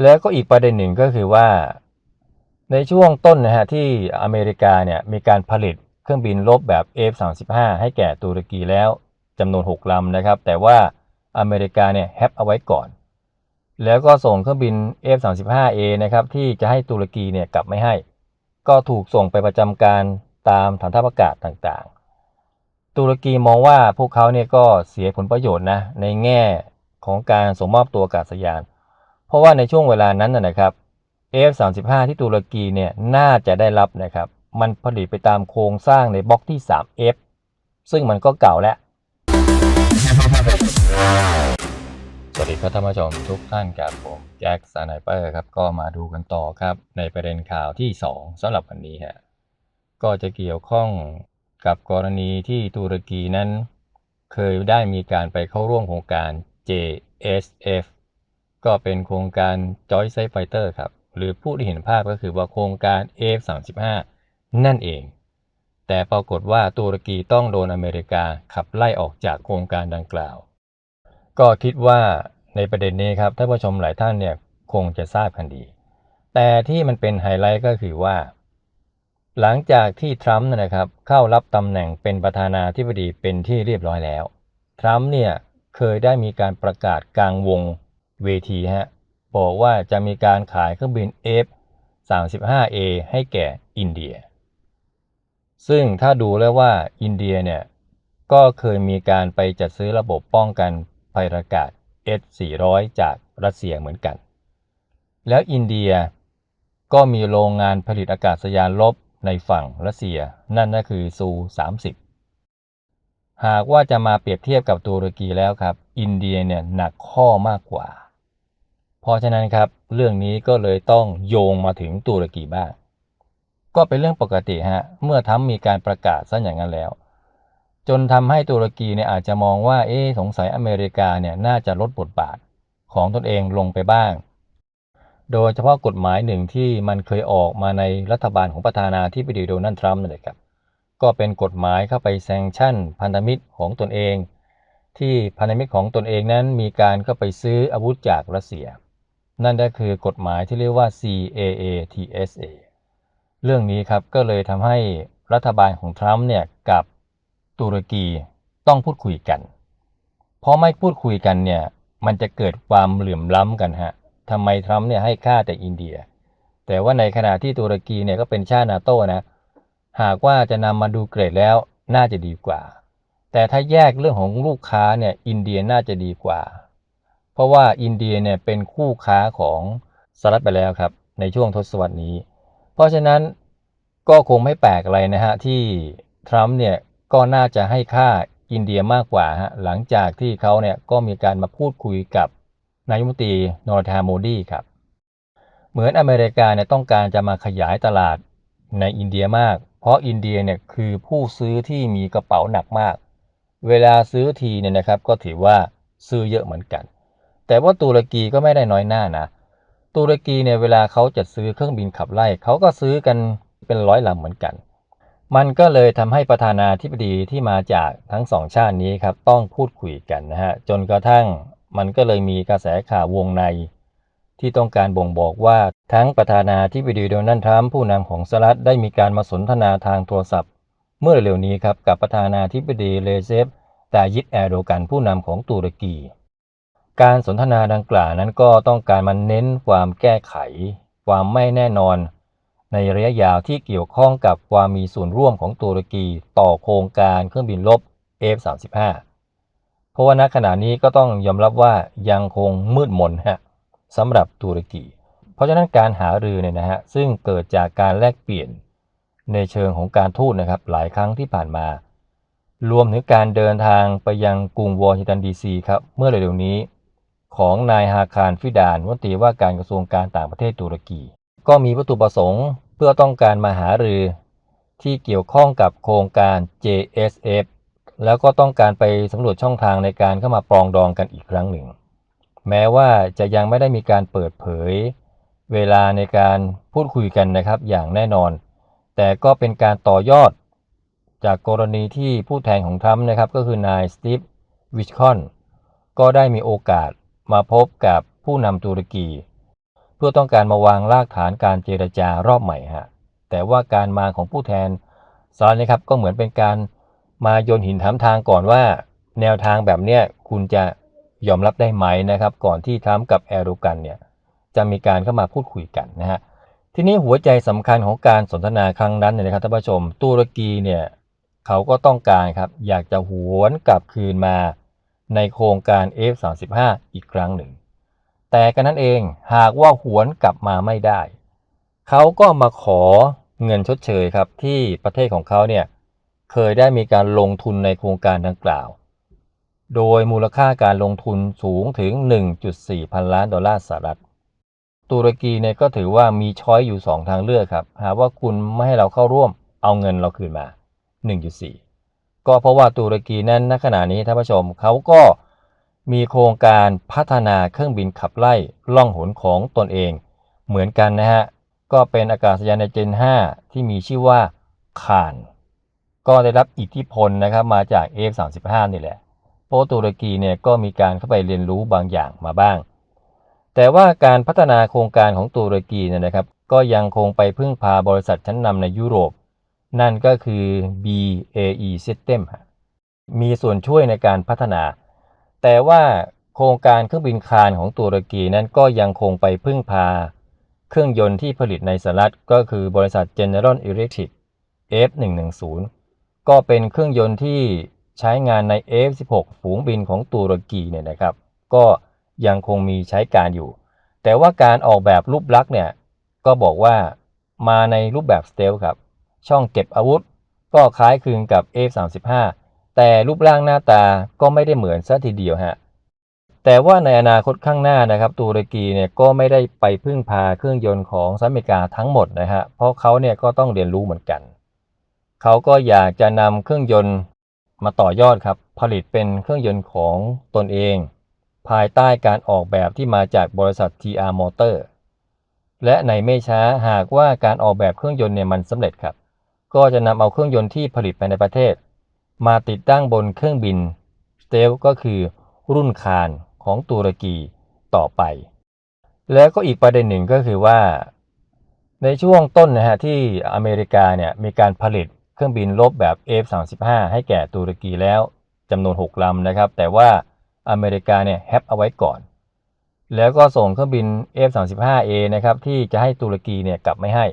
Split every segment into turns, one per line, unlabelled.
แล้วก็อีกประเด็นหนึ่งก็คือว่า ในช่วงต้นนะฮะที่อเมริกาเนี่ยมีการผลิตเครื่องบินรบแบบ F-35 ให้แก่ตุรกีแล้วจำนวน 6ลำนะครับ แต่ว่าอเมริกาเนี่ยแฮปเอาไว้ก่อน แล้วก็ส่งเครื่องบิน F-35A นะครับที่จะให้ตุรกีเนี่ยกลับไม่ให้ ก็ถูกส่งไปประจำการตามฐานทัพอากาศต่างๆ ตุรกีมองว่าพวกเขาเนี่ยก็เสียผลประโยชน์นะในแง่ของการส่งมอบตัวอากาศยาน เพราะว่าในช่วงเวลานั้นนะครับ F35 ที่ตุรกีเนี่ยน่าจะได้รับนะครับ มันผลิตไปตามโครงสร้างในบล็อกที่ 3F ซึ่งมันก็เก่าแล้ว สวัสดีครับท่านผู้ชมทุกท่านกับผมแจ็คสไนเปอร์ครับก็มาดูกันต่อครับในประเด็นข่าวที่ 2สำหรับวันนี้ฮะก็จะเกี่ยวข้องกับกรณีที่ตุรกีนั้น เคยได้มีการไปเข้าร่วมโครงการ JSF ก็เป็นโครงการ Joint Safe Fighter ครับ หรือผู้ที่เห็นภาพก็คือว่าโครงการ F35 นั่นเอง แต่ปรากฏว่าตุรกีต้องโดนอเมริกาขับไล่ออกจากโครงการดังกล่าว ก็คิดว่าในประเด็นนี้ครับท่านผู้ชมหลายท่านเนี่ยคงจะทราบกันดี แต่ที่มันเป็นไฮไลท์ก็คือว่า หลังจากที่ทรัมป์นะครับเข้ารับตำแหน่งเป็นประธานาธิบดีเป็นที่เรียบร้อยแล้ว ทรัมป์เนี่ยเคยได้มีการประกาศกลางวง เวทีฮะบอกว่าจะมีการขายเครื่องบิน F 35A ให้แก่อินเดีย ซึ่งถ้าดูแล้วว่าอินเดียเนี่ย ก็เคยมีการไปจัดซื้อระบบป้องกันภัยอากาศ S400 จากรัสเซียเหมือนกัน แล้วอินเดียก็มีโรงงานผลิตอากาศยานลบในฝั่งรัสเซีย นั่นก็คือซู 30 หากว่าจะมาเปรียบเทียบกับตุรกีแล้วครับ อินเดียเนี่ยหนักข้อมากกว่า เพราะฉะนั้นครับ เรื่องนี้ก็เลยต้องโยงมาถึงตุรกีบ้าง ก็เป็นเรื่องปกติฮะ เมื่อทำมีการประกาศซะอย่างนั้นแล้ว จนทำให้ตุรกีเนี่ยอาจจะมองว่า เอ๊สงสัยอเมริกาเนี่ยน่าจะลดบทบาทของตนเองลงไปบ้าง โดยเฉพาะกฎหมายหนึ่งที่มันเคยออกมาในรัฐบาลของประธานาธิบดีโดนัลด์ทรัมป์นั่นแหละครับ ก็เป็นกฎหมายเข้าไปแซงชั่น พันธมิตรของตนเอง ที่พันธมิตรของตนเองนั้นมีการเข้าไปซื้ออาวุธจากรัสเซีย นั่นก็คือกฎหมายที่เรียกว่า CAA TSA เรื่องนี้ครับก็เลยทำให้รัฐบาลของทรัมป์เนี่ยกับตุรกีต้องพูดคุยกัน เพราะไม่พูดคุยกันเนี่ยมันจะเกิดความเหลื่อมล้ำกันฮะทำไมทรัมป์เนี่ยให้ค่าแต่อินเดีย แต่ว่าในขณะที่ตุรกีเนี่ยก็เป็นชาตินาโต้นะ หากว่าจะนำมาดูเกรดแล้วน่าจะดีกว่า แต่ถ้าแยกเรื่องของลูกค้าเนี่ยอินเดียน่าจะดีกว่า เพราะว่าอินเดียเนี่ยเป็นคู่ค้าของสหรัฐไปแล้วครับ ในช่วงทศวรรษนี้ เพราะฉะนั้นก็คงไม่แปลกอะไรนะฮะ ที่ทรัมป์เนี่ยก็น่าจะให้ค่าอินเดียมากกว่าฮะหลังจากที่เขาเนี่ยก็มีการมาพูดคุยกับนายมนตรีนอร์ทาโมดีครับ เหมือนอเมริกาเนี่ยต้องการจะมาขยายตลาดในอินเดียมาก เพราะอินเดียเนี่ยคือผู้ซื้อที่มีกระเป๋าหนักมาก เวลาซื้อทีเนี่ยนะครับก็ถือว่าซื้อเยอะเหมือนกัน แต่ว่าตุรกีก็ไม่ได้น้อยหน้านะ ตุรกีเนี่ยเวลาเขาจะซื้อเครื่องบินขับไล่เขาก็ซื้อกันเป็นร้อยลำเหมือนกัน มันก็เลยทำให้ประธานาธิบดีที่มาจากทั้งสองชาตินี้ครับต้องพูดคุยกันนะฮะจนกระทั่งมันก็เลยมีกระแสข่าววงใน ที่ต้องการบ่งบอกว่าทั้งประธานาธิบดีโดนัลด์ทรัมป์ผู้นำของสหรัฐได้มีการมาสนทนาทางโทรศัพท์ เมื่อเร็วนี้ครับกับประธานาธิบดีเลเซฟตายิดแอร์โดกันผู้นำของตุรกี การสนทนาดังกล่าวนั้นก็ต้องการมาเน้นความแก้ไข ความไม่แน่นอน ในระยะยาวที่เกี่ยวข้องกับความมีส่วนร่วมของตุรกีต่อโครงการเครื่องบินรบ F-35 เพราะว่าณขณะนี้ก็ต้องยอมรับว่ายังคงมืดมนฮะสำหรับตุรกี เพราะฉะนั้นการหารือเนี่ยนะฮะซึ่งเกิดจากการแลกเปลี่ยนในเชิงของการทูตนะครับหลายครั้งที่ผ่านมา รวมถึงการเดินทางไปยังกรุงวอชิงตันดีซีครับเมื่อเร็วๆนี้ ของนายฮาคารฟิดานวัตีว่าการกระทรวงการต่างประเทศตุรกี ก็มีวัตถุประสงค์เพื่อต้องการมาหารือ ที่เกี่ยวข้องกับโครงการ JSF แล้วก็ต้องการไปสำรวจช่องทางในการเข้ามาปรองดองกันอีกครั้งหนึ่ง แม้ว่าจะยังไม่ได้มีการเปิดเผย เวลาในการพูดคุยกันนะครับอย่างแน่นอน แต่ก็เป็นการต่อยอด จากกรณีที่ผู้แทนของทรัมป์นะครับก็คือนายสตีฟวิชคอนก็ได้มีโอกาส มาพบกับผู้นำตุรกี เพื่อต้องการมาวางรากฐานการเจรจารอบใหม่ฮะแต่ว่าการมาของผู้แทนสหรัฐนะครับก็เหมือนเป็นการมาโยนหินถามทางก่อนว่า แนวทางแบบเนี้ยคุณจะยอมรับได้ไหมนะครับ ก่อนที่ทรัมป์กับแอร์โดกันเนี่ยจะมีการเข้ามาพูดคุยกันนะฮะทีนี้หัวใจสำคัญของการสนทนาครั้งนั้นเนี่ยนะครับท่านผู้ชมตุรกีเนี่ยเขาก็ต้องการครับอยากจะหวนกลับคืนมา ในโครงการ F35 อีกครั้งหนึ่ง แต่กันนั้นเองหากว่าหวนกลับมาไม่ได้ เขาก็มาขอเงินชดเชยครับที่ประเทศของเขาเนี่ยเคยได้มีการลงทุนในโครงการดังกล่าว โดยมูลค่าการลงทุนสูงถึง 1.4 พันล้านดอลลาร์สหรัฐ ตุรกีเนี่ยก็ถือว่ามีช้อยอยู่ 2 ทางเลือกครับ หากว่าคุณไม่ให้เราเข้าร่วมเอาเงินเราคืนมา 1.4 ก็เพราะว่าตุรกีนั้นณขณะนี้ท่านผู้ชมเขาก็มีโครงการพัฒนาเครื่องบินขับไล่ล่องหนของตนเอง เหมือนกันนะฮะ ก็เป็นอากาศยานในเจน 5 ที่มีชื่อว่าคาน ก็ได้รับอิทธิพลนะครับมาจาก F35 นี่แหละเพรตุรกีเนี่ยก็มีการเข้าไปเรียนรู้บางอย่างมาบ้าง แต่ว่าการพัฒนาโครงการของตุรกีเนี่ยนะครับ ก็ยังคงไปพึ่งพาบริษัทชั้นนำในยุโรป นั่นก็คือ BAE System มีส่วนช่วยในการพัฒนา แต่ว่าโครงการเครื่องบินคานของตุรกีนั้นก็ยังคงไปพึ่งพา เครื่องยนต์ที่ผลิตในสหรัฐก็คือบริษัท General Electric F110 ก็เป็นเครื่องยนต์ที่ใช้งานใน F16 ฝูงบินของตุรกีเนี่ยนะครับ ก็ยังคงมีใช้การอยู่ แต่ว่าการออกแบบรูปลักษณ์เนี่ยก็บอกว่ามาในรูปแบบสเตลครับ ช่องเก็บอาวุธ ก็คล้ายคลึงกับ F35 แต่รูปร่างหน้าตาก็ไม่ได้เหมือนซะทีเดียวฮะแต่ว่าในอนาคตข้างหน้านะครับตุรกีเนี่ยก็ไม่ได้ไปพึ่งพาเครื่องยนต์ของสหรัฐอเมริกาทั้งหมดนะฮะเพราะเขาเนี่ยก็ต้องเรียนรู้เหมือนกัน เขาก็อยากจะนำเครื่องยนต์มาต่อยอดครับผลิตเป็นเครื่องยนต์ของตนเอง ภายใต้การออกแบบที่มาจากบริษัท TR Motor และในไม่ช้าหากว่าการออกแบบเครื่องยนต์เนี่ยมันสำเร็จครับ ก็จะนำเอาเครื่องยนต์ที่ผลิตไปในประเทศ มาติดตั้งบนเครื่องบินสเตลก็คือรุ่นคานของตุรกีต่อไป แล้วก็อีกประเด็นหนึ่งก็คือว่า ในช่วงต้นนะฮะที่อเมริกาเนี่ยมีการผลิตเครื่องบินรบแบบ F35 ให้แก่ตุรกีแล้วจำนวน 6ลำนะครับ แต่ว่าอเมริกาเนี่ยแฮปเอาไว้ก่อน แล้วก็ส่งเครื่องบิน F35A นะครับที่จะให้ตุรกีเนี่ยกลับไม่ให้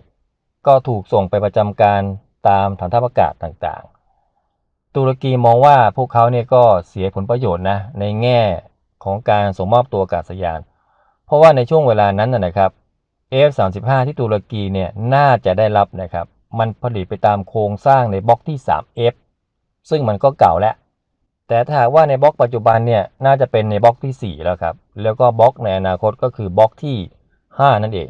ก็ถูกส่งไปประจำการ ตามฐานทัพอากาศต่างๆ ตุรกีมองว่าพวกเขาเนี่ยก็เสียผลประโยชน์นะในแง่ของการส่งมอบตัวอากาศยาน เพราะว่าในช่วงเวลานั้นนะครับ F35 ที่ตุรกีเนี่ยน่าจะได้รับนะครับ มันผลิตไปตามโครงสร้างในบล็อกที่ 3F ซึ่งมันก็เก่าแล้ว แต่ถ้าหากว่าในบล็อกปัจจุบันเนี่ยน่าจะเป็นในบล็อกที่ 4 แล้วครับ แล้วก็บล็อกในอนาคตก็คือบล็อกที่ 5 นั่นเอง